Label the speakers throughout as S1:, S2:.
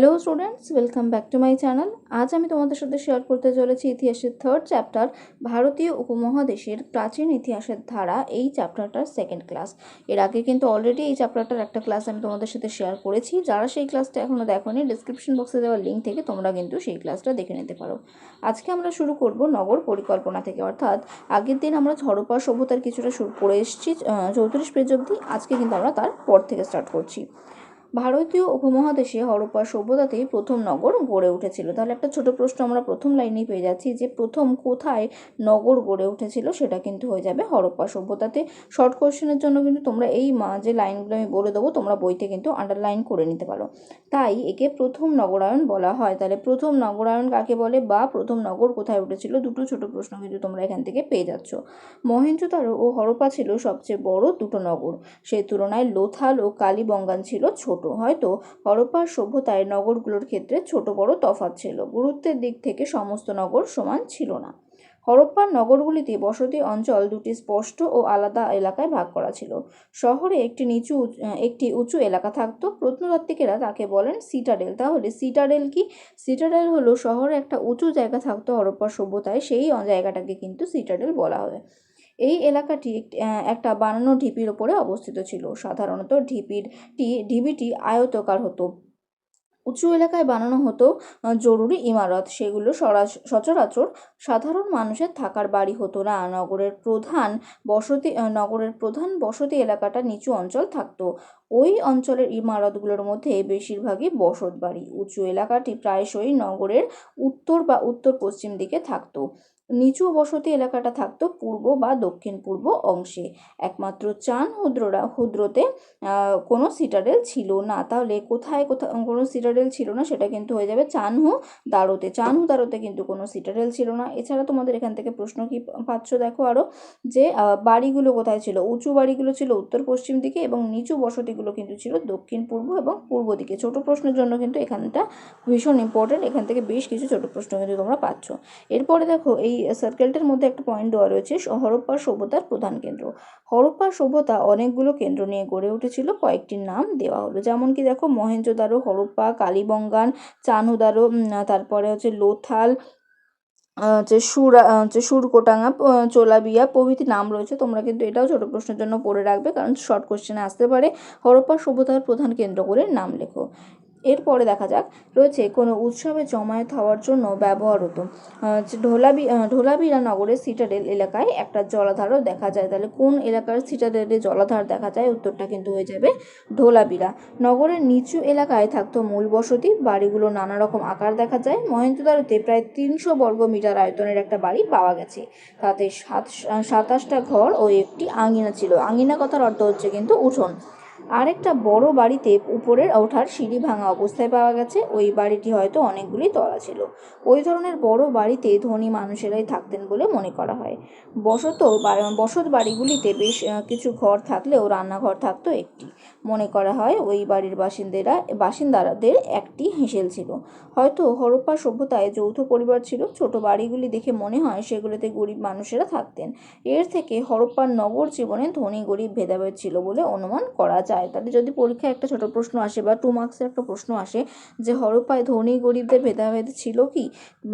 S1: Hello students welcome back to my channel আজ আমি তোমাদের সাথে শেয়ার করতে চলেছি ইতিহাসের থার্ড চ্যাপ্টার ভারতীয় উপমহাদেশের প্রাচীন ইতিহাসের ধারা, এই চ্যাপ্টারটার সেকেন্ড ক্লাস এর আগে কিন্তু অলরেডি এই চ্যাপ্টারটার একটা ক্লাস আমি তোমাদের সাথে শেয়ার করেছি। যারা সেই ক্লাসটা এখনও দেখোনি ডিসক্রিপশন বক্সে দেওয়া লিঙ্ক থেকে তোমরা কিন্তু সেই ক্লাসটা দেখে নিতে পারো। আজকে আমরা শুরু করব নগর পরিকল্পনা থেকে। অর্থাৎ আগের দিন আমরা ঝড়পা সভ্যতার কিছুটা শুরু করে এসেছি চৌত্রিশ পেজ অবধি। আজকে কিন্তু আমরা তার পর থেকে স্টার্ট করছি। ভারতীয় উপমহাদেশে হরপ্পা সভ্যতাতেই প্রথম নগর গড়ে উঠেছিল। তাহলে একটা ছোট প্রশ্ন, আমরা প্রথম লাইনেই পেয়ে যাচ্ছি যে প্রথম কোথায় নগর গড়ে উঠেছিল সেটা কিন্তু হয়ে যাবে হরপ্পা সভ্যতাতে। শর্ট কোশ্চেনের জন্য কিন্তু তোমরা এই মা, যে লাইনগুলো আমি বলে দেবো, তোমরা বইতে কিন্তু আন্ডারলাইন করে নিতে পারো। তাই একে প্রথম নগরায়ণ বলা হয়। তাহলে প্রথম নগরায়ণ কাকে বলে বা প্রথম নগর কোথায় উঠেছিল, দুটো ছোট প্রশ্ন কিন্তু তোমরা এখান থেকে পেয়ে যাচ্ছ। মহেঞ্জোদারো ও হরপ্পা ছিল সবচেয়ে বড় দুটো নগর। সেই তুলনায় লোথাল ও কালীবঙ্গান ছিল ছোট। ছোট। হয়তো হরপ্পার সভ্যতায় নগরগুলোর ক্ষেত্রে ছোট বড় তফাৎ ছিল। গুরুত্বের দিক থেকে সমস্ত নগর সমান ছিল না। হরপ্পার নগরগুলিতে বসতি অঞ্চল দুটি স্পষ্ট ও আলাদা এলাকায় ভাগ করা ছিল। শহরে একটি নিচু একটি উঁচু এলাকা থাকতো। প্রত্নতাত্ত্বিকেরা তাকে বলেন সিটাডেল তাহলে সিটাডেল কি? সিটাডেল হলো শহরে একটা উঁচু জায়গা থাকতো হরপ্পার সভ্যতায়। সেই জায়গাটাকে কিন্তু সিটাডেল বলা হয়। এই এলাকাটি একটা বানানো ঢিপির ওপরে অবস্থিত ছিল। সাধারণত ঢিপির টি, ঢিবিটি আয়তকার হতো। উঁচু এলাকায় বানানো হতো জরুরি ইমারত। সেগুলো সচরাচর সাধারণ মানুষের থাকার বাড়ি হতো না। নগরের প্রধান বসতি নগরের প্রধান বসতি এলাকাটা নিচু অঞ্চল থাকতো। ওই অঞ্চলের ইমারতগুলোর মধ্যে বেশিরভাগই বসত বাড়ি। উঁচু এলাকাটি প্রায়শই নগরের উত্তর বা উত্তর পশ্চিম দিকে থাকতো। নিচু বসতি এলাকাটা থাকতো পূর্ব বা দক্ষিণ পূর্ব অংশে। একমাত্র চান হুদ্ররা, হুদ্রতে কোনো সিটাডেল ছিল না। তাহলে কোথায় কোথায় কোনো সিটাডেল ছিল না সেটা কিন্তু হয়ে যাবে চানহু দারোতে। চানহু দারোতে কিন্তু কোনো সিটাডেল ছিল না। এছাড়া তোমাদের এখান থেকে প্রশ্ন কি পাচ্ছ দেখো আরও যে বাড়িগুলো কোথায় ছিল? উঁচু বাড়িগুলো ছিল উত্তর পশ্চিম দিকে এবং নিচু বসতিগুলো কিন্তু ছিল দক্ষিণ পূর্ব এবং পূর্ব দিকে। ছোট প্রশ্নের জন্য কিন্তু এখানটা ভীষণ ইম্পর্টেন্ট এখান থেকে বেশ কিছু ছোট প্রশ্ন কিন্তু তোমরা পাচ্ছ। এরপরে দেখো এই সার্কেলটার মধ্যে একটা পয়েন্ট দেওয়া রয়েছে, হরপ্পা সভ্যতার প্রধান কেন্দ্র। হরপ্পা সভ্যতা অনেকগুলো কেন্দ্র নিয়ে গড়ে উঠেছিল কয়েকটির নাম দেওয়া হলো। যেমন কি দেখো, মহেঞ্জোদারো, হরপ্পা, কালীবঙ্গান, চানুদারো তারপরে হচ্ছে লোথাল হচ্ছে সুরা হচ্ছে সুরকোটাঙ্গা চোলাবিয়া প্রভৃতি নাম রয়েছে। তোমরা কিন্তু এটাও ছোটো প্রশ্নের জন্য পড়ে রাখবে, কারণ শর্ট কোশ্চেনে আসতে পারে। হরপ্পা সভ্যতার প্রধান কেন্দ্র করে নাম লেখো। এরপরে দেখা যাক, রয়েছে কোনো উৎসবে জমায়েত হওয়ার জন্য ব্যবহার হতো ঢোলাবি ঢোলাবিরা নগরের সিটাডেল এলাকায় একটা জলাধারও দেখা যায়। তাহলে কোন এলাকার সিটাডেলে জলাধার দেখা যায়? উত্তরটা কিন্তু হয়ে যাবে ঢোলাবিরা। নগরের নিচু এলাকায় থাকতো মূল বসতি, বাড়িগুলো নানা রকম আকার দেখা যায়। মহেন্দ্রদারোতে প্রায় তিনশো বর্গ মিটার আয়তনের একটা বাড়ি পাওয়া গেছে। তাতে সাত, সাতাশটা ঘর ও একটি আঙিনা ছিল। আঙিনা কথার অর্থ হচ্ছে কিন্তু উঠোন। আরেকটা বড় বাড়িতে উপরের ওঠার সিঁড়ি ভাঙা অবস্থায় পাওয়া গেছে। ওই বাড়িটি হয়তো অনেকগুলি তলা ছিল। ওই ধরনের বড় বাড়িতে ধনী মানুষেরাই থাকতেন বলে মনে করা হয়। বসত বসত বাড়িগুলিতে বেশ কিছু ঘর থাকলেও রান্নাঘর থাকতো একটি। মনে করা হয় ওই বাড়ির বাসিন্দারা বাসিন্দারাদের একটি হেঁসেল ছিল। হয়তো হরপ্পা সভ্যতায় যৌথ পরিবার ছিল। ছোট বাড়িগুলি দেখে মনে হয় সেগুলোতে গরিব মানুষেরা থাকতেন। এর থেকে হরপ্পার নগর জীবনে ধনী গরিব ভেদাভেদ ছিল বলে অনুমান করা যায়। তাহলে যদি পরীক্ষায় একটা ছোট প্রশ্ন আসে বা টু মার্কসের একটা প্রশ্ন আসে যে, হরপ্পায় ধনী গরিবদের ভেদাভেদ ছিল কি?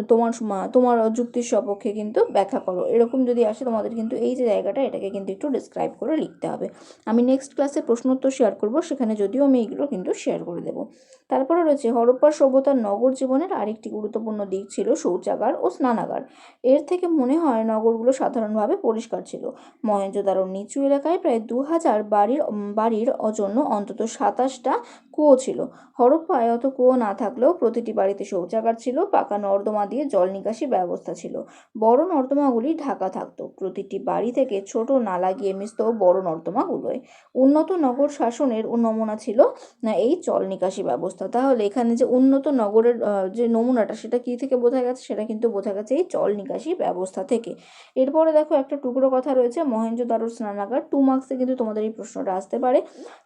S1: তোমার তোমার যুক্তির সপক্ষে কিন্তু ব্যাখ্যা করো। এরকম যদি আসে, তোমাদের কিন্তু এই যে জায়গাটা, এটাকে কিন্তু একটু ডিসক্রাইব করে লিখতে হবে। আমি নেক্সট ক্লাসে প্রশ্নোত্তর শেয়ার করব, সেখানে যদিও আমি এইগুলো কিন্তু শেয়ার করে দেবো। তারপরে রয়েছে, হরপ্পার সভ্যতার নগর জীবনের আরেকটি গুরুত্বপূর্ণ দিক ছিল শৌচাগার ও স্নানাগার। এর থেকে মনে হয় নগরগুলো সাধারণভাবে পরিষ্কার ছিল। মহেঞ্জোদারোর নিচু এলাকায় প্রায় দু হাজার বাড়ির বাড়ির জন্য অন্তত সাতাশটা কুয়ো ছিল। হরপ্পায় অত কুয়ো না থাকলেও প্রতিটি বাড়িতে শৌচাগার ছিল, পাকা নর্দমা দিয়ে জল নিকাশি ব্যবস্থা ছিল। বড় নর্দমাগুলি ঢাকা থাকতো। প্রতিটি বাড়ি থেকে ছোট নালা গিয়ে মিশত বড় নর্দমাগুলোয়। উন্নত নগর শাসনের নমুনা ছিল এই জল নিকাশি ব্যবস্থা। তাহলে এখানে যে উন্নত নগরের যে নমুনাটা, সেটা কী থেকে বোঝা গেছে? সেটা কিন্তু বোঝা গেছে এই জল নিকাশি ব্যবস্থা থেকে। এরপরে দেখো একটা টুকরো কথা রয়েছে মহেঞ্জোদারোর স্নানাগার। টু মার্কসে কিন্তু তোমাদের এই প্রশ্নটা আসতে পারে।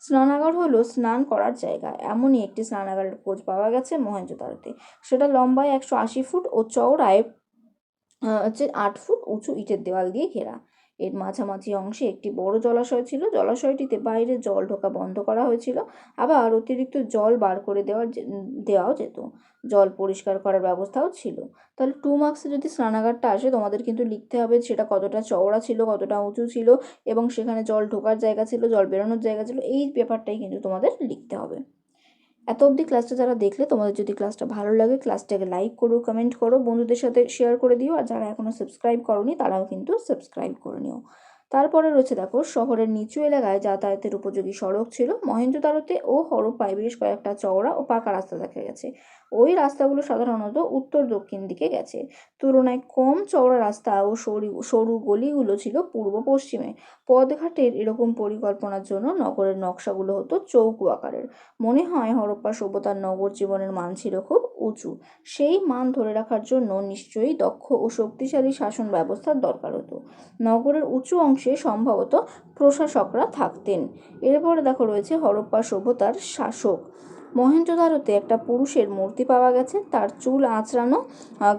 S1: স্নানাগার হলো স্নান করার জায়গা। এমনই একটি স্নানাগারের খোঁজ পাওয়া গেছে মহেঞ্জোদারোতে সেটা লম্বায় একশো আশি ফুট ও চওড়ায় হচ্ছে আট ফুট উঁচু ইটের দেওয়াল দিয়ে ঘেরা। এর মাঝামাঝি অংশে একটি বড় জলাশয় ছিল। জলাশয়টিতে বাইরে জল ঢোকা বন্ধ করা হয়েছিল। আবার অতিরিক্ত জল বার করে দেওয়ার দেওয়াও যেত। জল পরিষ্কার করার ব্যবস্থাও ছিল। তাহলে টু মার্কসে যদি স্নানাগারটা আসে, তোমাদের কিন্তু লিখতে হবে সেটা কতটা চওড়া ছিল, কতটা উঁচু ছিল এবং সেখানে জল ঢোকার জায়গা ছিল, জল বেরোনোর জায়গা ছিল। এই ব্যাপারটাই কিন্তু তোমাদের লিখতে হবে। এত অবধি ক্লাসটা যারা দেখলে, তোমাদের যদি ক্লাসটা ভালো লাগে ক্লাসটাকে লাইক করো কমেন্ট করো, বন্ধুদের সাথে শেয়ার করে দিও, আর যারা এখনও সাবস্ক্রাইব করনি, তারাও কিন্তু সাবস্ক্রাইব করে নিও। তারপরে রয়েছে দেখো, শহরের নিচু এলাকায় যাতায়াতের উপযোগী সড়ক ছিল। মহেন্দ্র তারতে ও হরপ্পায় বেশ কয়েকটা চওড়া ও পাকা রাস্তা দেখা গেছে। ওই রাস্তাগুলো সাধারণত উত্তর দক্ষিণ দিকে গেছে। তুলনায় কম চওড়া রাস্তা ও সরু সরু গলিগুলো ছিল পূর্ব পশ্চিমে। পদঘাটের এরকম পরিকল্পনার জন্য নগরের নকশাগুলো হতো চৌকো আকারের। মনে হয় হরপ্পা সভ্যতার নগর জীবনের মান ছিল খুব উঁচু। সেই মান ধরে রাখার জন্য নিশ্চয়ই দক্ষ ও শক্তিশালী শাসন ব্যবস্থার দরকার হতো। নগরের উঁচু অংশে সম্ভবত প্রশাসকরা থাকতেন। এরপরে দেখো রয়েছে হরপ্পা সভ্যতার শাসক। মহেঞ্জোদারোতে একটা পুরুষের মূর্তি পাওয়া গেছে। তার চুল আঁচড়ানো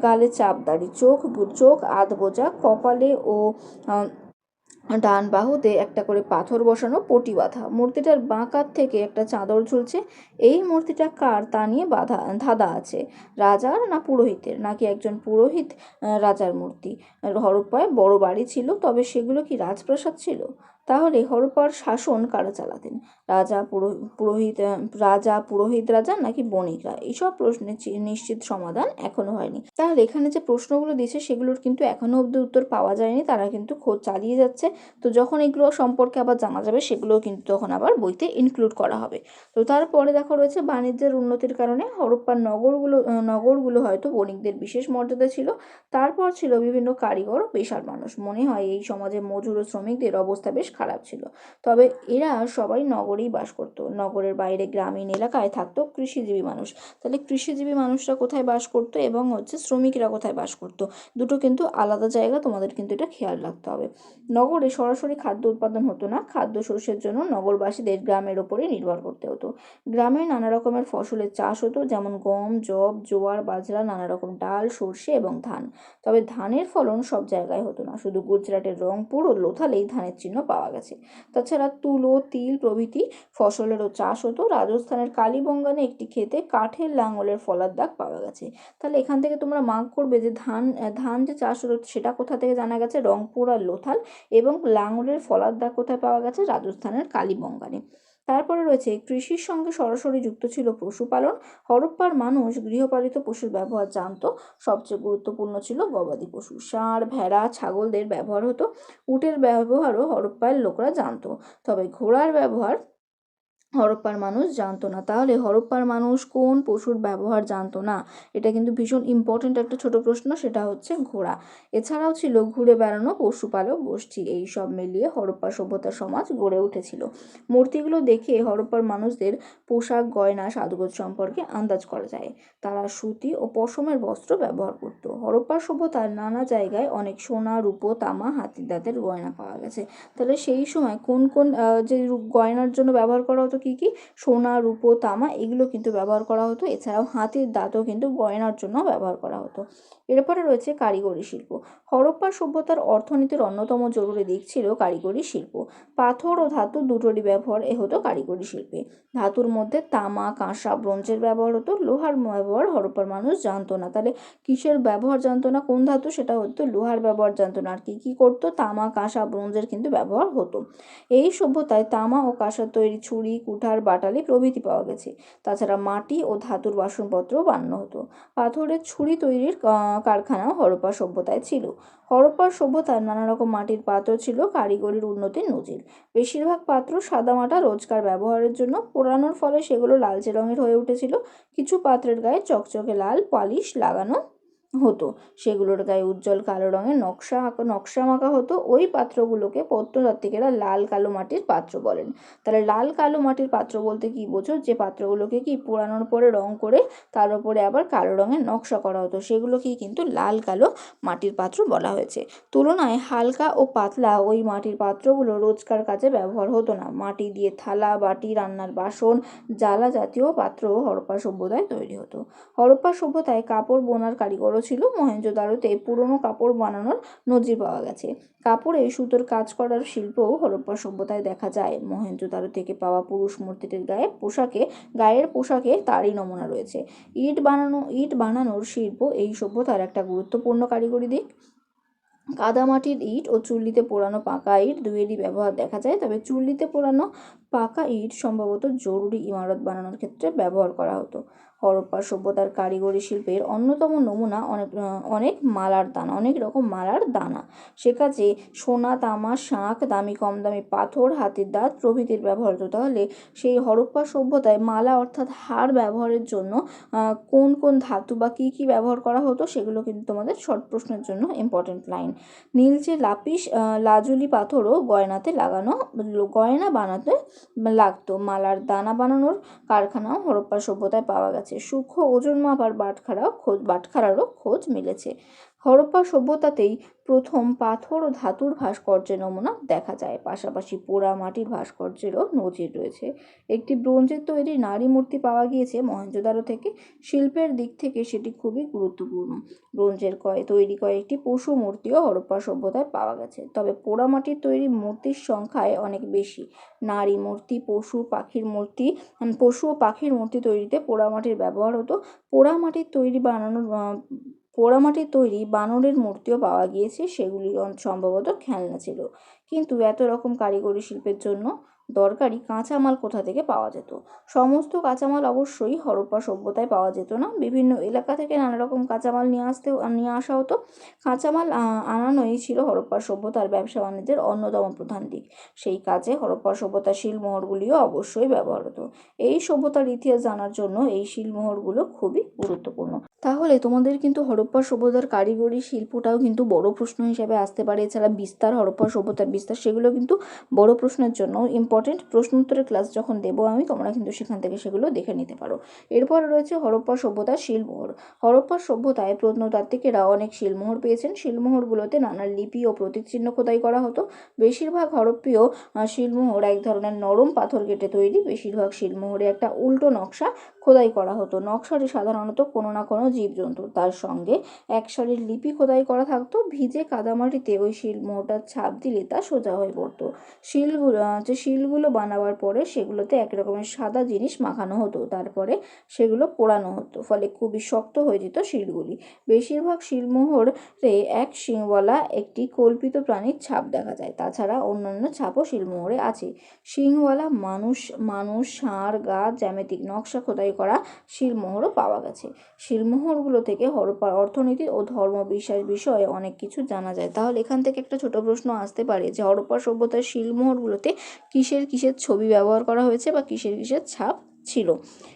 S1: গালে চাপদাড়ি, চোখ বু- চোখ আধ বোঝা কপালে ও ডান বাহুতে একটা করে পাথর বসানো পটি বাঁধা। মূর্তিটার বাঁকার থেকে একটা চাদর ঝুলছে। এই মূর্তিটা কার তা নিয়ে বাধা, ধাঁধা আছে? রাজার না পুরোহিতের? নাকি একজন পুরোহিত রাজার মূর্তি? হরপ্পায় বড় বাড়ি ছিল, তবে সেগুলো কি রাজপ্রাসাদ ছিল? তাহলে হরপ্পার শাসন কারা চালাতেন? রাজা পুরো- পুরোহিত, রাজা পুরোহিত রাজা নাকি বণিকরা এইসব প্রশ্নের নিশ্চিত সমাধান এখনও হয়নি। তাহলে এখানে যে প্রশ্নগুলো দিয়েছে সেগুলোর কিন্তু এখনও অবধি উত্তর পাওয়া যায়নি, তারা কিন্তু খোঁজ চালিয়ে যাচ্ছে। তো যখন এগুলো সম্পর্কে আবার জানা যাবে সেগুলো কিন্তু তখন আবার বইতে ইনক্লুড করা হবে। তো তারপরে দেখো রয়েছে বাণিজ্যের উন্নতির কারণে হরপ্পার নগরগুলো নগরগুলো হয়তো বণিকদের বিশেষ মর্যাদা ছিল। তারপর ছিল বিভিন্ন কারিগর পেশার মানুষ। মনে হয় এই সমাজে মজুর ও শ্রমিকদের অবস্থা বেশ খারাপ ছিল। তবে এরা সবাই নগরেই বাস করত। নগরের বাইরে গ্রামীণ এলাকায় থাকতো কৃষিজীবী মানুষ। তাহলে কৃষিজীবী মানুষরা কোথায় বাস করতো এবং হচ্ছে শ্রমিকরা কোথায় বাস করতো? দুটো কিন্তু আলাদা জায়গা, তোমাদের কিন্তু এটা খেয়াল রাখতে হবে। নগরে সরাসরি খাদ্য উৎপাদন হতো না, খাদ্য শস্যের জন্য নগরবাসীদের গ্রামের ওপরে নির্ভর করতে হতো। গ্রামে নানা রকমের ফসলের চাষ হতো, যেমন গম জব জোয়ার, বাজরা, নানা রকম ডাল, সর্ষে এবং ধান। তবে ধানের ফলন সব জায়গায় হতো না। শুধু গুজরাটের রংপুর ও লোথালেই ধানের চিহ্ন পাওয়া গেছে। তাছাড়া তুলো, তিল প্রভৃতি ফসলেরও চাষ হতো। রাজস্থানের কালীবঙ্গানে একটি খেতে কাঠের লাঙলের ফলার দাগ পাওয়া গেছে। তাহলে এখান থেকে তোমরা মার্ক করবে যে ধান ধান যে চাষ হতো সেটা কোথা থেকে জানা গেছে? রংপুর আর লোথাল এবং লাঙলের ফলার দাগ কোথায় পাওয়া গেছে? রাজস্থানের কালীবঙ্গানে। তারপরে রয়েছে, কৃষির সঙ্গে সরাসরি যুক্ত ছিল পশুপালন। হরপ্পার মানুষ গৃহপালিত পশুর ব্যবহার জানত। সবচেয়ে গুরুত্বপূর্ণ ছিল গবাদি পশু। ষাঁড়, ভেড়া, ছাগলদের ব্যবহার হতো। উটের ব্যবহারও হরপ্পার লোকরা জানত। তবে ঘোড়ার ব্যবহার হরপ্পার মানুষ জানতো না। তাহলে হরপ্পার মানুষ কোন পশুর ব্যবহার জানতো না? এটা কিন্তু ভীষণ ইম্পর্ট্যান্ট একটা ছোট প্রশ্ন, সেটা হচ্ছে ঘোড়া। এছাড়াও ছিল ঘুরে বেড়ানো, পশুপালক, গোষ্ঠী, এই সব মিলিয়ে হরপ্পা সভ্যতা সমাজ গড়ে উঠেছিল। মূর্তিগুলো দেখে হরপ্পার মানুষদের পোশাক, গয়না, সাজগোজ সম্পর্কে আন্দাজ করা যায়। তারা সুতি ও পশমের বস্ত্র ব্যবহার করত। হরপ্পা সভ্যতার নানা জায়গায় অনেক সোনা, রূপো, তামা, হাতির দাঁতের গয়না পাওয়া গেছে। তাহলে সেই সময় কোন কোন যে গয়নার জন্য ব্যবহার করা হতো কী কী? সোনা, রূপো, তামা এগুলো কিন্তু ব্যবহার করা হতো। এছাড়াও হাতির দাঁতও কিন্তু গয়নার জন্য ব্যবহার করা হতো। এরপরে রয়েছে কারিগরি শিল্প। হরপ্পা সভ্যতার অর্থনীতির অন্যতম জরুরি দিক ছিল কারিগরি শিল্প। পাথর ও ধাতু দুটোরই ব্যবহার এ হতো কারিগরি শিল্পে। ধাতুর মধ্যে তামা, কাঁসা, ব্রোঞ্জের ব্যবহার হতো। লোহার ব্যবহার হরপ্পার মানুষ জানতো না। তাহলে কিসের ব্যবহার জানতো না? কোন ধাতু? সেটা হতো লোহার ব্যবহার জানতো না। আর কী কী করতো? তামা, কাঁসা, ব্রোঞ্জের কিন্তু ব্যবহার হতো। এই সভ্যতায় তামা ও কাঁসার তৈরি ছুরি কুঠার বাটালি প্রভৃতি পাওয়া গেছে। তাছাড়া মাটি ও ধাতুর বাসনপত্রও বানানো হতো। পাথরের ছুরি তৈরির কারখানাও হরপ্পা সভ্যতায় ছিল। হরপ্পার সভ্যতার নানা রকম মাটির পাত্র ছিল, কারিগরির উন্নতির নজির। বেশিরভাগ পাত্র সাদামাটা রোজকার ব্যবহারের জন্য, পোড়ানোর ফলে সেগুলো লালচে রঙের হয়ে উঠেছিল। কিছু পাত্রের গায়ে চকচকে লাল পালিশ লাগানো হতো। সেগুলোর গায়ে উজ্জ্বল কালো রঙের নকশা আঁকা নকশা মাখা হতো। ওই পাত্রগুলোকে প্রত্নতাত্ত্বিকেরা লাল কালো মাটির পাত্র বলেন। তাহলে লাল কালো মাটির পাত্র বলতে কি বোঝো? যে পাত্রগুলোকে কি পোড়ানোর পরে রং করে তার উপরে আবার কালো রঙের নকশা করা হতো। সেগুলোকেই কিন্তু লাল কালো মাটির পাত্র বলা হয়েছে। তুলনায় হালকা ও পাতলা ওই মাটির পাত্রগুলো রোজকার কাজে ব্যবহার হতো না। মাটি দিয়ে থালা, বাটি, রান্নার বাসন, জ্বালা জাতীয় পাত্র হরপ্পা সভ্যতায় তৈরি হতো। হরপ্পা সভ্যতায় কাপড় বোনার কারিগরও ছিল মহেঞ্জোদারোতে পুরনো কাপড় বানানোর নজির পাওয়া গেছে। কাপড়ে সুতোর কাজ করার শিল্পও হরপ্পা সভ্যতায় দেখা যায়। মহেঞ্জোদারো থেকে পাওয়া পুরুষ মূর্তিটির গায়ে পোশাকে, গায়ের পোশাকে তারই নমুনা রয়েছে। ইট বানানো, ইট বানানোর শিল্প এই সভ্যতার একটা গুরুত্বপূর্ণ কারিগরি দিক। কাদামাটির ইট ও চুল্লিতে পোড়ানো পাকা ইট দুইয়েরই ব্যবহার দেখা যায়, তবে চুল্লিতে পোড়ানো পাকা ইট সম্ভবত জরুরি ইমারত বানানোর ক্ষেত্রে ব্যবহার করা হতো। হরপ্পা সভ্যতার কারিগরি শিল্পের অন্যতম নমুনা অনেক অনেক মালার দানা, অনেক রকম মালার দানা। সে কাজে সোনা, তামা, শাঁখ, দামি, কম দামি পাথর, হাতির দাঁত প্রভৃতির ব্যবহার হতো তাহলে সেই হরপ্পা সভ্যতায় মালা অর্থাৎ হার ব্যবহারের জন্য কোন কোন ধাতু বা কী কী ব্যবহার করা হতো সেগুলো কিন্তু তোমাদের শর্ট প্রশ্নের জন্য ইম্পর্টেন্ট লাইন নীলচে লাপিস লাজুলি পাথরও গয়নাতে লাগানো, গয়না বানাতে লাগতো। মালার দানা বানানোর কারখানাও হরপ্পা সভ্যতায় পাওয়া গেছে। সূক্ষ্ম ওজন মাপার বাটখারাও খোঁজ বাটখারারও খোঁজ মিলেছে। হরপ্পা সভ্যতাতেই প্রথম পাথর ও ধাতুর ভাস্কর্যের নমুনা দেখা যায়। পাশাপাশি পোড়া মাটির ভাস্কর্যেরও নজির রয়েছে। একটি ব্রোঞ্জের তৈরি নারী মূর্তি পাওয়া গিয়েছে মহেঞ্জোদারো থেকে। শিল্পের দিক থেকে সেটি খুবই গুরুত্বপূর্ণ। ব্রোঞ্জের কয়, তৈরি কয়েকটি পশু মূর্তিও হরপ্পা সভ্যতায় পাওয়া গেছে। তবে পোড়ামাটির তৈরি মূর্তির সংখ্যায় অনেক বেশি। নারী মূর্তি, পশু, পাখির মূর্তি পশু ও পাখির মূর্তি তৈরিতে পোড়ামাটির ব্যবহার হতো। পোড়ামাটির তৈরি বানানোর পোড়ামাটির তৈরি বানরের মূর্তিও পাওয়া গিয়েছে, সেগুলি সম্ভবত খেলনা ছিল। কিন্তু এত রকম কারিগরি শিল্পের জন্য দরকারি কাঁচামাল কোথা থেকে পাওয়া যেত? সমস্ত কাঁচামাল অবশ্যই হরপ্পা সভ্যতায় পাওয়া যেত না। বিভিন্ন এলাকা থেকে নানা রকম কাঁচামাল নিয়ে আসতে নিয়ে আসা হতো। কাঁচামাল আনানোই ছিল হরপ্পা সভ্যতার ব্যবসা বাণিজ্যের অন্যতম প্রধান দিক। সেই কাজে হরপ্পা সভ্যতার শিলমোহরগুলিও অবশ্যই ব্যবহার হতো। এই সভ্যতার ইতিহাস জানার জন্য এই শিলমোহরগুলো খুবই গুরুত্বপূর্ণ। তাহলে তোমাদের কিন্তু হরপ্পা সভ্যতার কারিগরি শিল্পটাও কিন্তু বড় প্রশ্ন হিসেবে আসতে পারে। এছাড়া বিস্তার, হরপ্পা সভ্যতার বিস্তার, সেগুলো কিন্তু বড় প্রশ্নের জন্য ইম্পর্টেন্ট প্রশ্ন উত্তরের ক্লাস যখন দেবো আমি, তোমরা কিন্তু সেখান থেকে সেগুলো দেখে নিতে পারো। এরপর রয়েছে হরপ্পা সভ্যতা শিলমোহর। হরপ্পা সভ্যতায় প্রত্নতাত্ত্বিকেরা অনেক শিলমোহর পেয়েছেন। শিলমোহরগুলোতে নানা লিপি ও প্রতীক চিহ্ন খোদাই করা হতো। বেশিরভাগ হরপ্পীয় শিলমোহর এক ধরনের নরম পাথর কেটে তৈরি। বেশিরভাগ শিলমোহরে একটা উল্টো নকশা খোদাই করা হতো। নকশাটি সাধারণত কোনো না কোনো জীবজন্তু তার সঙ্গে এক সারির লিপি খোদাই করা থাকতো। ভিজে কাদামাটিতে ওই শিলমোহরটার ছাপ দিলে তা সোজা হয়ে পড়তো। শিলগুলো যে শিলগুলো বানাবার পরে সেগুলোতে এক রকমের সাদা জিনিস মাখানো হতো। তারপরে সেগুলো পোড়ানো হতো, ফলে খুবই শক্ত হয়ে যেত শিলগুলি। বেশিরভাগ শিলমোহরে এক শিংওয়ালা, একটি কল্পিত প্রাণীর ছাপ দেখা যায়। তাছাড়া অন্যান্য ছাপও শিলমোহরে আছে। শিংওয়ালা, মানুষ মানুষ, ষাঁড়, গাছ, জ্যামিতিক নকশা খোদাই করা শিলমোহরও পাওয়া গেছে। শিলমোহরগুলো থেকে অর্থনীতি ও ধর্ম বিশ্বাস বিষয়ে অনেক কিছু জানা যায়। তাহলে এখান থেকে একটা ছোট প্রশ্ন আসতে পারে যে হরপ্পা সভ্যতার শিলমোহরগুলোতে কিসের কিসের ছবি ব্যবহার করা হয়েছে বা কিসের কিসের ছাপ ছিল।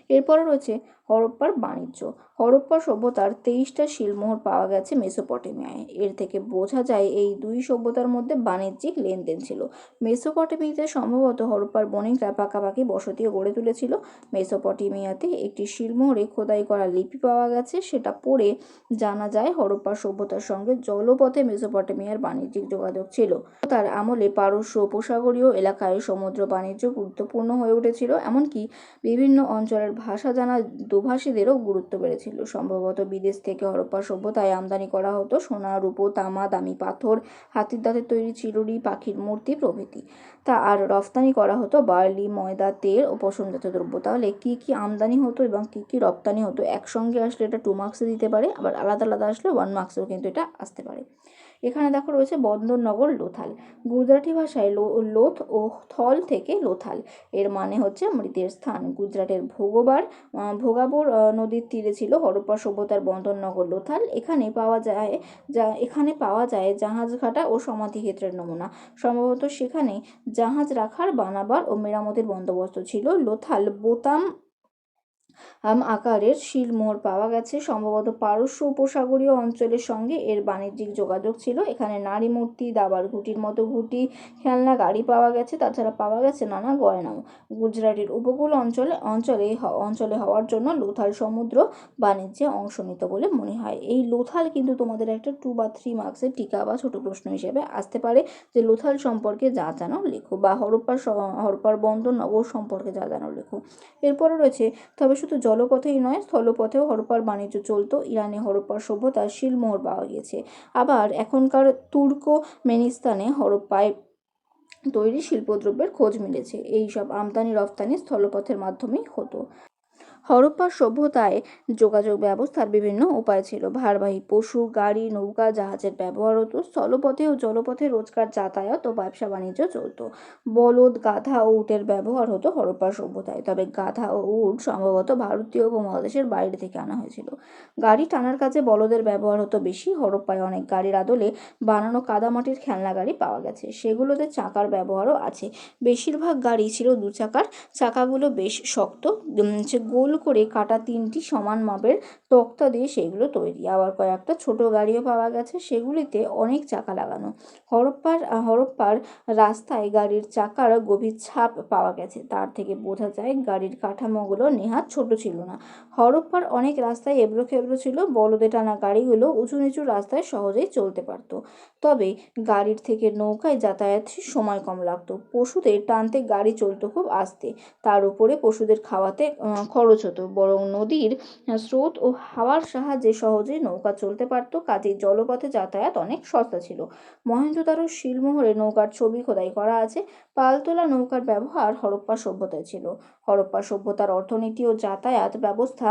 S1: এরপরে রয়েছে হরপ্পার বাণিজ্য। হরপ্পা সভ্যতার তেইশটা শিলমোহর পাওয়া গেছে মেসোপটেমিয়ায়। এর থেকে বোঝা যায় এই দুই সভ্যতার মধ্যে বাণিজ্যিক লেনদেন ছিল। মেসোপটেমিয়াতে সম্ভবত হরপ্পার বণিকরা পাকাপাকি বসতিও গড়ে তুলেছিল। মেসোপটেমিয়াতে একটি শিলমোহরে খোদাই করা লিপি পাওয়া গেছে। সেটা পড়ে জানা যায় হরপ্পা সভ্যতার সঙ্গে জলপথে মেসোপটেমিয়ার বাণিজ্যিক যোগাযোগ ছিল। তার আমলে পারস্য, উপসাগরীয় এলাকায় সমুদ্র বাণিজ্য গুরুত্বপূর্ণ হয়ে উঠেছিল। এমনকি বিভিন্ন অঞ্চলের ভাষা জানা দোভাষীদেরও গুরুত্ব বেড়েছিল। সম্ভবত বিদেশ থেকে হরপ্পা সভ্যতায় আমদানি করা হতো সোনা, রূপো, তামা, দামি পাথর, হাতির দাঁতের তৈরি চিরুড়ি পাখির মূর্তি প্রভৃতি। তা আর রফতানি করা হতো বার্লি, ময়দা, তেল ও পশমজাত দ্রব্য। তাহলে কী কী আমদানি হতো এবং কী কী রপ্তানি হতো? একসঙ্গে আসলে এটা টু মার্কসে দিতে পারে, আবার আলাদা আলাদা আসলে ওয়ান মার্কসেও কিন্তু এটা আসতে পারে। এখানে দেখো রয়েছে বন্দরনগর লোথাল। গুজরাটি ভাষায় লোথ ও থল থেকে লোথাল। এর মানে হচ্ছে মৃতের স্থান। গুজরাটের ভোগবার ভোগাবর নদীর তীরে ছিল হরপ্পা সভ্যতার বন্দরনগর লোথাল। এখানে পাওয়া যায়, যা, এখানে পাওয়া যায় জাহাজ ঘাটা ও সমাধিক্ষেত্রের নমুনা। সম্ভবত সেখানে জাহাজ রাখার, বানাবার ও মেরামতের বন্দোবস্ত ছিল। লোথাল বোতাম আম আকারের শিলমোহর পাওয়া গেছে। সম্ভবত পারস্য উপসাগরীয় অঞ্চলের সঙ্গে এর বাণিজ্যিক যোগাযোগ ছিল। এখানে নারী মূর্তি, দাবার ঘুটির মতো ঘুটি, খেলনা, গাড়ি পাওয়া গেছে। তাছাড়া পাওয়া গেছে নানা গয়নাও গুজরাটের উপকূল অঞ্চলে অঞ্চলে অঞ্চলে হওয়ার জন্য লোথাল সমুদ্র বাণিজ্যে অংশ নিত বলে মনে হয়। এই লোথাল কিন্তু তোমাদের একটা টু বা থ্রি মার্কসের টিকা বা ছোট প্রশ্ন হিসেবে আসতে পারে যে লোথাল সম্পর্কে যা জানো লেখো বা হরপ্পার হরপ্পার বন্দর নগর সম্পর্কে যা জানো লেখো। এরপরে রয়েছে, তবে শুধু জলপথেই নয়, স্থলপথেও হরপ্পার বাণিজ্য চলতো, ইরানে হরপ্পার সভ্যতার শিলমোহর পাওয়া গেছে আবার এখনকার তুর্ক মেনিস্তানে হরপ্পায় তৈরি শিল্পদ্রব্যের খোঁজ মিলেছে। এই সব আমদানি রফতানি স্থলপথের মাধ্যমেই হতো। হরপ্পার সভ্যতায় যোগাযোগ ব্যবস্থার বিভিন্ন উপায় ছিল। ভারবাহী পশু, গাড়ি, নৌকা, জাহাজের ব্যবহার হতো। স্থলপথে ও জলপথে রোজগার যাতায়াত ও ব্যবসা বাণিজ্য চলতো। বলদ, গাধা ও উটের ব্যবহার হতো হরপ্পা সভ্যতায়। তবে গাধা ও উট সম্ভবত ভারতীয় উপমহাদেশের বাইরে থেকে আনা হয়েছিল। গাড়ি টানার কাজে বলদের ব্যবহার হতো বেশি। হরপ্পায় অনেক গাড়ির আদলে বানানো কাদামাটির খেলনা গাড়ি পাওয়া গেছে। সেগুলোতে চাকার ব্যবহারও আছে। বেশিরভাগ গাড়ি ছিল দু চাকার চাকাগুলো বেশ শক্ত। সে গোল করে কাটা তিনটি সমান মাপের তক্তা দিয়ে সেগুলো তৈরি। আবার কয়েকটা ছোট গাড়িও পাওয়া গেছে, সেগুলিতে অনেক চাকা লাগানো। হরপ্পার হরপ্পার রাস্তায় গাড়ির চাকার গভীর ছাপ পাওয়া গেছে। তার থেকে বোঝা যায় গাড়ির কাঠামোগুলো নেহাত ছোট ছিল না। হরপ্পার অনেক রাস্তায় এবড়ো খেবড়ো ছিল, বলদে টানা গাড়িগুলো উঁচু নিচু রাস্তায় সহজেই চলতে পারত। তবে গাড়ির থেকে নৌকায় যাতায়াত সময় কম লাগতো। পশুদের টানতে গাড়ি চলতো খুব আস্তে। তার উপরে পশুদের খাওয়াতে খরচ হতো বরং নদীর স্রোত ও হাওয়ার সাহায্যে সহজেই নৌকা চলতে পারত কাজেই জলপথে যাতায়াত অনেক সস্তা ছিল। মহেন্দ্রতারও শিলমোহরে নৌকার ছবি খোদাই করা আছে। পালতোলা নৌকার ব্যবহার হরপ্পা সভ্যতায় ছিল। হরপ্পা সভ্যতার অর্থনীতি ও যাতায়াত ব্যবস্থা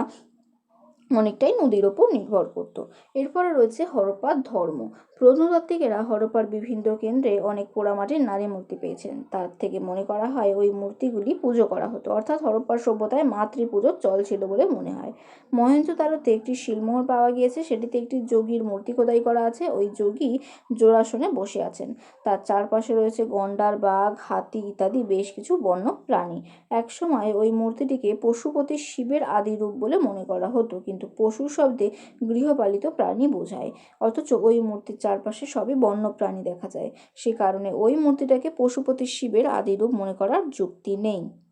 S1: অনেকটাই নদীর ওপর নির্ভর করত। এরপরে রয়েছে হরপ্পার ধর্ম। প্রত্নতাত্ত্বিকেরা হরপ্পার বিভিন্ন কেন্দ্রে অনেক পোড়ামাটির নারী মূর্তি পেয়েছেন। তার থেকে মনে করা হয় ওই মূর্তিগুলি পুজো করা হতো। অর্থাৎ হরপ্পার সভ্যতায় মাতৃ পুজোর চল ছিল বলে মনে হয়। মহেঞ্জোদারোতে একটি শিলমোহর পাওয়া গিয়েছে। সেটিতে একটি যোগীর মূর্তি খোদাই করা আছে। ওই যোগী জোড়াসনে বসে আছেন। তার চারপাশে রয়েছে গন্ডার, বাঘ, হাতি ইত্যাদি বেশ কিছু বন্য প্রাণী। একসময় ওই মূর্তিটিকে পশুপতি শিবের আদি রূপ বলে মনে করা হতো। কিন্তু পশু শব্দে গৃহপালিত প্রাণী বোঝায়। অথচ ওই মূর্তির চারপাশে সবই বন্য প্রাণী দেখা যায়। সে কারণে ওই মূর্তিটাকে পশুপতি শিবের আদিরূপ মনে করার যুক্তি নেই।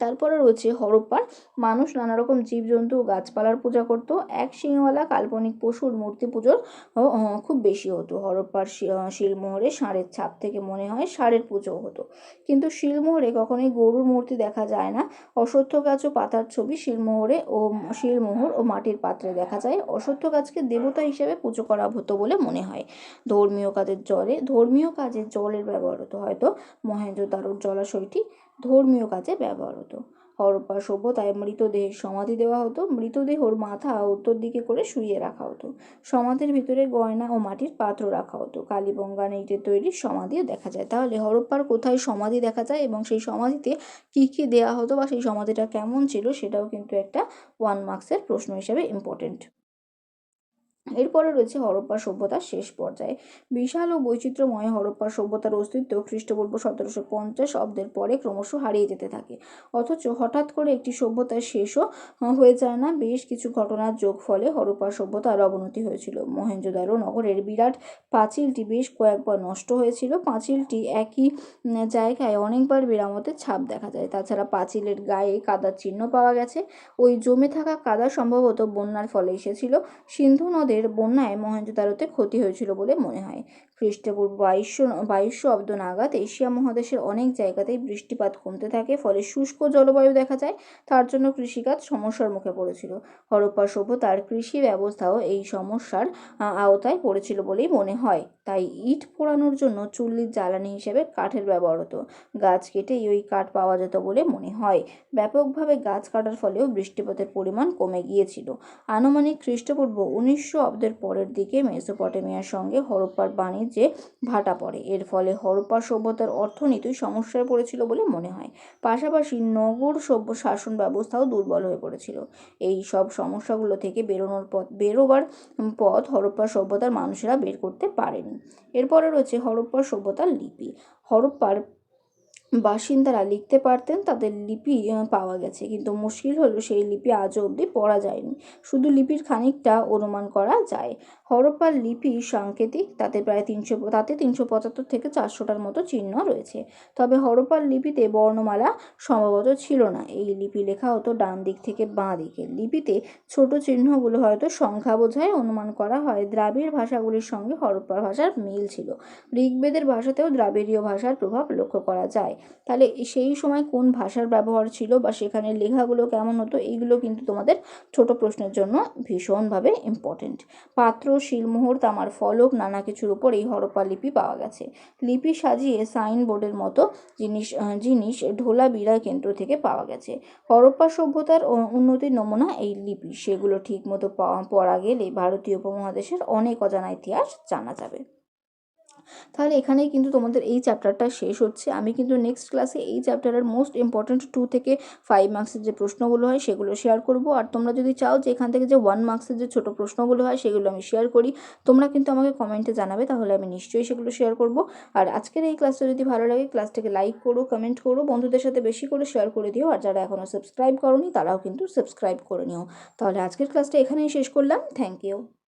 S1: তারপরে রয়েছে হরপ্পার মানুষ নানা রকম জীবজন্তু গাছপালার পূজা করত। এক সিংহওয়ালা কাল্পনিক পশুর মূর্তি পুজোর খুব বেশি হতো। হরপ্পার শিলমোহরে ষাঁড়ের ছাপ থেকে মনে হয় ষাঁড়ের পুজো হতো। কিন্তু শিলমোহরে কখনোই গরুর মূর্তি দেখা যায় না। অশ্বত্থ গাছ ও পাতার ছবি শিলমোহরে ও শিলমোহর ও মাটির পাত্রে দেখা যায়। অশ্বত্থ গাছকে দেবতা হিসেবে পুজো করা হতো বলে মনে হয়। ধর্মীয় কাজের জলে, ধর্মীয় কাজে জলের ব্যবহার হতো হয়তো মহেন্দ্রদারুর জলাশয়টি ধর্মীয় কাজে ব্যবহার হতো। হরপ্পা সভ্যতায় মৃতদেহের সমাধি দেওয়া হতো। মৃতদেহর মাথা উত্তর দিকে করে শুইয়ে রাখা হতো। সমাধির ভিতরে গয়না ও মাটির পাত্র রাখা হতো। কালীবঙ্গা ইটের তৈরি সমাধিও দেখা যায়। তাহলে হরপ্পার কোথায় সমাধি দেখা যায় এবং সেই সমাধিতে কী কী দেওয়া হতো বা সেই সমাধিটা কেমন ছিল সেটাও কিন্তু একটা ওয়ান মার্কসের প্রশ্ন হিসেবে ইম্পর্টেন্ট এরপরে রয়েছে হরপ্পা সভ্যতার শেষ পর্যায়ে। বিশাল ও বৈচিত্র্যময় হরপ্পা সভ্যতার অস্তিত্ব খ্রিস্টপূর্ব সতেরোশো পঞ্চাশ অব্দের পরে ক্রমশ হারিয়ে যেতে থাকে। অথচ হঠাৎ করে একটি সভ্যতার শেষও হয়ে যায় না, বেশ কিছু ঘটনার যোগ ফলে হরপ্পা সভ্যতার অবনতি হয়েছিল। মহেঞ্জোদারো নগরের বিরাট পাঁচিলটি বেশ কয়েকবার নষ্ট হয়েছিল। পাঁচিলটি একই জায়গায় অনেকবার বিরামতের ছাপ দেখা যায়। তাছাড়া পাঁচিলের গায়ে কাদার চিহ্ন পাওয়া গেছে। ওই জমে থাকা কাদা সম্ভবত বন্যার ফলে এসেছিল। সিন্ধু নদে নদের বন্যায় মহেঞ্জোদারোতে ক্ষতি হয়েছিল বলে মনে হয়। খ্রিস্টপূর্ব বাইশশো বাইশশো অব্দ নাগাদ এশিয়া মহাদেশের অনেক জায়গাতেই বৃষ্টিপাত কমতে থাকে, ফলে শুষ্ক জলবায়ু দেখা যায়, তার জন্য কৃষিকাজ সমস্যার মুখে পড়েছিল। হরপ্পা সভ্যতার কৃষি ব্যবস্থাও এই সমস্যার আওতায় পড়েছিল বলেই মনে হয়। তাই ইট পোড়ানোর জন্য চুল্লির জ্বালানি হিসেবে কাঠের ব্যবহার হতো গাছ কেটে ওই কাঠ পাওয়া যেত বলে মনে হয়। ব্যাপকভাবে গাছ কাটার ফলেও বৃষ্টিপাতের পরিমাণ কমে গিয়েছিল। আনুমানিক খ্রিস্টপূর্ব উনিশশো অব্দের পরের দিকে মেসোপটেমিয়ার সঙ্গে হরপ্পার বাণিজ্যে ভাটা পড়ে। এর ফলে হরপ্পা সভ্যতার অর্থনীতি সমস্যায় পড়েছিল বলে মনে হয়। পাশাপাশি নগর সভ্য শাসন ব্যবস্থাও দুর্বল হয়ে পড়েছিল। এই সব সমস্যাগুলো থেকে বেরোনোর পথ, বেরোবার পথ হরপ্পা সভ্যতার মানুষেরা বের করতে পারেনি। এরপরে রয়েছে হরপ্পা সভ্যতার লিপি। হরপ্পার বাসিন্দারা লিখতে পারতেন, তাদের লিপি পাওয়া গেছে। কিন্তু মুশকিল হলো সেই লিপি আজও অবধি পড়া যায়নি। শুধু লিপির খানিকটা অনুমান করা যায়। হরপ্পার লিপি সাংকেতিক, তাতে প্রায় তিনশো, তাতে তিনশো পঁচাত্তর থেকে চারশোটার মতো চিহ্ন রয়েছে। তবে হরপ্পার লিপিতে বর্ণমালা সম্ভবত ছিল না। এই লিপি লেখা হতো ডান দিক থেকে বাঁ দিকে। লিপিতে ছোট চিহ্নগুলো হয়তো সংখ্যা বোঝায়, অনুমান করা হয় দ্রাবিড় ভাষাগুলির সঙ্গে হরপ্পার ভাষার মিল ছিল। ঋগ্বেদের ভাষাতেও দ্রাবিড়ীয় ভাষার প্রভাব লক্ষ্য করা যায়। তাহলে সেই সময় কোন ভাষার ব্যবহার ছিল বা সেখানে লেখাগুলো কেমন হতো, এইগুলো কিন্তু তোমাদের ছোট প্রশ্নের জন্য ভীষণভাবে ইম্পর্টেন্ট পাত্র, শিলমোহর, তামার ফলক, নানা কিছুর উপর এই হরপ্পা লিপি পাওয়া গেছে। লিপি সাজিয়ে সাইনবোর্ডের মতো জিনিস জিনিস ঢোলা বিড়া কেন্দ্র থেকে পাওয়া গেছে। হরপ্পা সভ্যতার উন্নতির নমুনা এই লিপি। সেগুলো ঠিকমতো পড়া গেলে ভারতীয় উপমহাদেশের অনেক অজানা ইতিহাস জানা যাবে। তাহলে এখানেই কিন্তু তোমাদের এই চ্যাপ্টারটা শেষ হচ্ছে। আমি কিন্তু নেক্সট ক্লাসে এই চ্যাপ্টারের মোস্ট ইম্পর্ট্যান্ট টু থেকে ফাইভ মার্কসের যে প্রশ্নগুলো হয়, সেগুলো শেয়ার করব। আর তোমরা যদি চাও যে এখান থেকে যে ওয়ান মার্কসের যে ছোটো প্রশ্নগুলো হয়, সেগুলো আমি শেয়ার করি, তোমরা কিন্তু আমাকে কমেন্টে জানাবে, তাহলে আমি নিশ্চয়ই সেগুলো শেয়ার করব। আর আজকের এই ক্লাসটা যদি ভালো লাগে ক্লাসটাকে লাইক করো কমেন্ট করো, বন্ধুদের সাথে বেশি করে শেয়ার করে দিও। আর যারা এখনও সাবস্ক্রাইব করনি, তারাও কিন্তু সাবস্ক্রাইব করে নিও। তাহলে আজকের ক্লাসটা এখানেই শেষ করলাম। Thank you